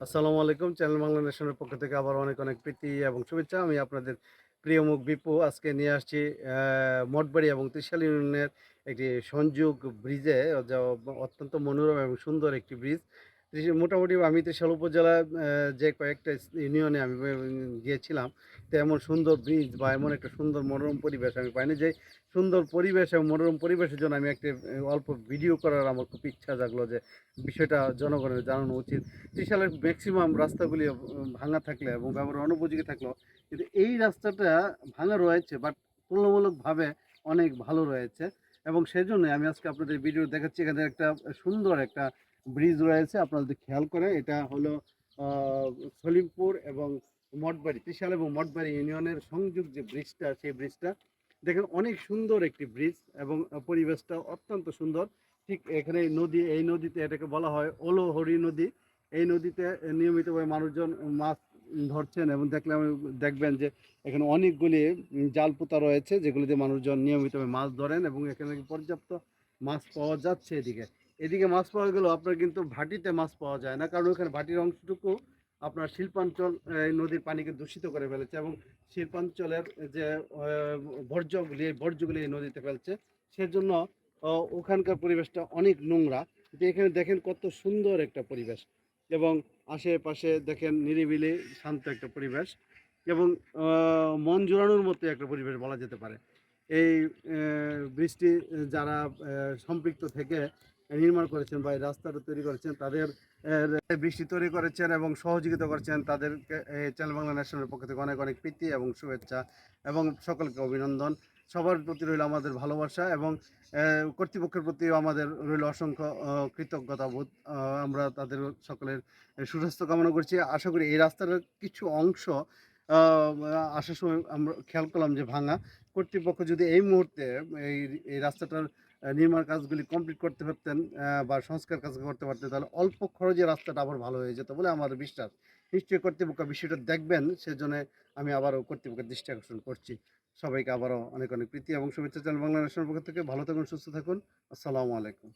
আসসালামু আলাইকুম। চ্যানেল বাংলা নেশনের পক্ষ থেকে আবার অনেক অনেক প্রীতি এবং শুভেচ্ছা। আমি আপনাদের প্রিয় মুখ বিপু আজকে নিয়ে আসছি মঠবাড়ি এবং ত্রিশাল ইউনিয়নের একটি সংযোগ ব্রিজে অত্যন্ত মনোরম এবং সুন্দর একটি ব্রিজ মোটামুটি আমি ত্রিশাল উপজেলার আহ, যে কয়েকটা ইউনিয়নে আমি গিয়েছিলাম তো এমন সুন্দর ব্রিজ বা এমন একটা সুন্দর মনোরম পরিবেশ আমি পাইনি। যে সুন্দর পরিবেশ এবং মনোরম পরিবেশের জন্য আমি একটা অল্প ভিডিও করার আমার খুব ইচ্ছা জাগলো যে বিষয়টা জনগণের জানানো উচিত। ত্রিশালের ম্যাক্সিমাম রাস্তাগুলি ভাঙা থাকলে এবং ব্যবহার অনুপযোগী থাকলেও কিন্তু এই রাস্তাটা ভাঙা রয়েছে বাট তুলনামূলকভাবে অনেক ভালো রয়েছে। এবং সেই জন্য আমি আজকে আপনাদের ভিডিও দেখাচ্ছি এখানে একটা সুন্দর একটা ব্রিজ রয়েছে, আপনারা যদি খেয়াল করেন, এটা হলো সলিমপুর এবং মঠবাড়ি, ত্রিশাল এবং মঠবাড়ি ইউনিয়নের সংযোগ যে ব্রিজটা, সেই ব্রিজটা, দেখেন অনেক সুন্দর একটি ব্রিজ এবং পরিবেশটা অত্যন্ত সুন্দর। ঠিক এখানে নদী, এই নদীতে এটাকে বলা হয় ওলোহরি নদী। এই নদীতে নিয়মিতভাবে মানুষজন মাছ ধরছেন এবং দেখলে দেখবেন যে এখানে অনেকগুলি জাল পোতা রয়েছে, যেগুলিতে মানুষজন নিয়মিতভাবে মাছ ধরেন এবং এখানে পর্যাপ্ত মাছ পাওয়া যাচ্ছে এদিকে। এদিকে মাছ পাওয়া গেলেও আপনার কিন্তু ভাটিতে মাছ পাওয়া যায় না। কারণ ওখানে ভাটির অংশটুকু আপনার শিল্পাঞ্চল, এই নদীর পানিকে দূষিত করে ফেলেছে এবং শিল্পাঞ্চলের যে বর্জ্যগুলি, এই বর্জ্যগুলি এই নদীতে ফেলছে। সেজন্য ওখানকার পরিবেশটা অনেক নোংরা। যে এখানে দেখেন কত সুন্দর একটা পরিবেশ এবং আশেপাশে দেখেন নিরিবিলি শান্ত একটা পরিবেশ এবং মন জোড়ানোর মতো একটা পরিবেশ বলা যেতে পারে। এই বৃষ্টি যারা সম্পৃক্ত থেকে নির্মাণ করেছেন বা এই রাস্তাটা তৈরি করেছেন, তাদের বৃষ্টি তৈরি করেছেন এবং সহযোগিতা করেছেন তাদেরকে চ্যানেল বাংলা ন্যাশনালের পক্ষ থেকে অনেক অনেক প্রীতি এবং শুভেচ্ছা এবং সকলকে অভিনন্দন। সবার প্রতি রইল আমাদের ভালোবাসা এবং কর্তৃপক্ষের প্রতিও আমাদের রইল অসংখ্য কৃতজ্ঞতা বোধ আমরা তাদের সকলের সুস্বাস্থ্য কামনা করছি। আশা করি এই রাস্তার কিছু অংশ আসার সময় আমরা খেয়াল করলাম যে ভাঙা। কর্তৃপক্ষ যদি এই মুহূর্তে এই এই রাস্তাটার নির্মাণ কাজগুলি কমপ্লিট করতে পারতেন বা সংস্কার কাজ করতে পারতেন, তাহলে অল্প খরচে রাস্তাটা আবার ভালো হয়ে যেত বলে আমাদের বিশ্বাস। নিশ্চয়ই কর্তৃপক্ষ বিষয়টা দেখবেন, সেজন্য আমি আবারও কর্তৃপক্ষের দৃষ্টি আকর্ষণ করছি। সবাইকে আবারও অনেক অনেক প্রীতি এবং শুভেচ্ছা চ্যানেল বাংলা ন্যাশনাল পক্ষ থেকে। ভালো থাকুন, সুস্থ থাকুন। আসসালামু আলাইকুম।